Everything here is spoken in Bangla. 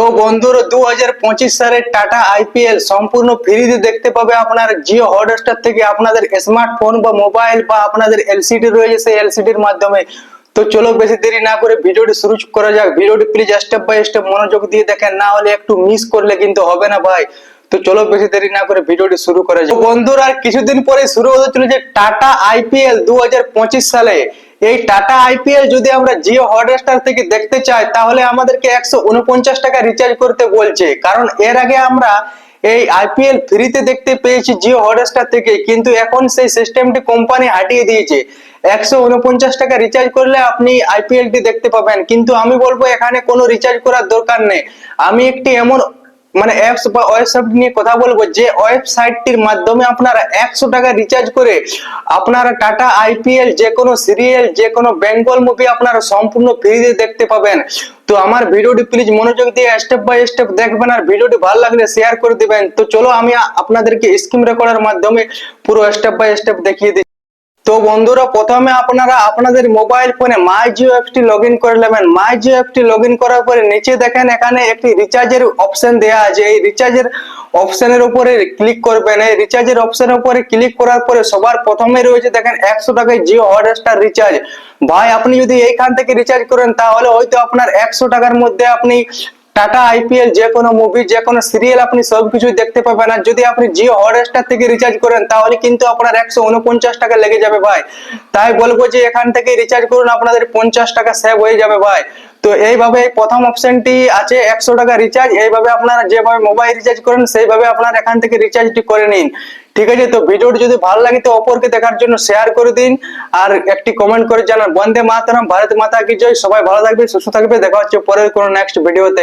তো বন্ধুরা দু হাজার পঁচিশ সালের টাটা আইপিএল সম্পূর্ণ ফ্রিতে দেখতে পাবে আপনার জিও হটস্টার থেকে আপনাদের স্মার্টফোন বা মোবাইল বা আপনাদের এলসিডি রয়েছে, সেই এলসিডির মাধ্যমে। তো চলো বেশি দেরি না করে ভিডিওটি শুরু করা যাক। ভিডিওটি প্লিজ স্টেপ বাই স্টেপ মনোযোগ দিয়ে দেখেন, না হলে একটু মিস করলে কিন্তু হবে না ভাই। তো চলো বেশি দেরি না করে ভিডিওটি শুরু করা যাক। বন্ধুরা কিছুদিন পরে শুরু হতে চলেছে টাটা আইপিএল দু হাজার পঁচিশ সালে। এই টাটা আইপিএল যদি আমরা জিও হটস্টার থেকে দেখতে চাই, তাহলে আমাদেরকে একশো উনপঞ্চাশ টাকা রিচার্জ করতে বলছে। কারণ এর আগে আমরা এই আইপিএল ফ্রিতে দেখতে পেয়েছি জিও হটস্টার থেকে, কিন্তু এখন সেই সিস্টেমটি কোম্পানি হাটিয়ে দিয়েছে। একশো উনপঞ্চাশ টাকা রিচার্জ করলে আপনি আইপিএল টি দেখতে পাবেন। কিন্তু আমি বলব, এখানে কোনো রিচার্জ করার দরকার নেই। আমি একটি এমন মানে অ্যাপস বা ওয়েবসাইট নিয়ে কথা বলব, যে ওয়েবসাইটটির মাধ্যমে আপনারা একশো টাকা রিচার্জ করে আপনারা টাটা আইপিএল যে কোনো সিরিয়াল যে কোনো বেঙ্গল মুভি আপনারা সম্পূর্ণ ফ্রিতে দেখতে পাবেন। তো আমার ভিডিওটি প্লিজ মনোযোগ দিয়ে স্টেপ বাই স্টেপ দেখবেন আর ভিডিওটি ভালো লাগলে শেয়ার করে দিবেন। তো চলো আমি আপনাদেরকে স্ক্রিন রেকর্ডের মাধ্যমে পুরো স্টেপ বাই স্টেপ দেখিয়ে দিই। তো বন্ধুরা, প্রথমে আপনারা আপনাদের মোবাইল ফোনে মাই জিও অ্যাপটি লগ ইন করে নেবেন। মাই জিও অ্যাপটি লগ ইন করার পরে নিচে দেখেন, এখানে একটি রিচার্জের অপশন দেওয়া আছে। এই রিচার্জের অপশনের উপরে ক্লিক করবেন। এই রিচার্জের অপশনের উপরে ক্লিক করার পরে সবার প্রথমে রয়েছে, দেখেন, একশো টাকায় জিও হটস্টার রিচার্জ ভাই, আপনি যদি এইখান থেকে রিচার্জ করেন, তাহলে হয়তো আপনার একশো টাকার মধ্যে আপনি টাটা আইপিএল, যে কোনো মুভি যে কোনো সিরিয়াল আপনি সবকিছু দেখতে পাবেন। আর যদি আপনি জিও হটস্টার থেকে রিচার্জ করেন, তাহলে কিন্তু আপনার একশো উনপঞ্চাশ টাকা লেগে যাবে ভাই। তাই বলব যে এখান থেকে রিচার্জ করুন, আপনাদের পঞ্চাশ টাকা সেভ হয়ে যাবে ভাই। তো এইভাবে এই প্রথম অপশনটি আছে, একশো টাকা রিচার্জ এইভাবে আপনারা যেভাবে মোবাইল রিচার্জ করেন, সেইভাবে আপনারা এখান থেকে রিচার্জটি করে নিন। ঠিক আছে? তো ভিডিওটি যদি ভালো লাগে, তো অপরকে দেখার জন্য শেয়ার করে দিন। আর একটি কমেন্ট করে জানান, বন্দে মাতরম, ভারত মাতা কি জয়? সবাই ভালো থাকবে সুস্থ থাকবে দেখা হচ্ছে পরের কোনো নেক্সট ভিডিওতে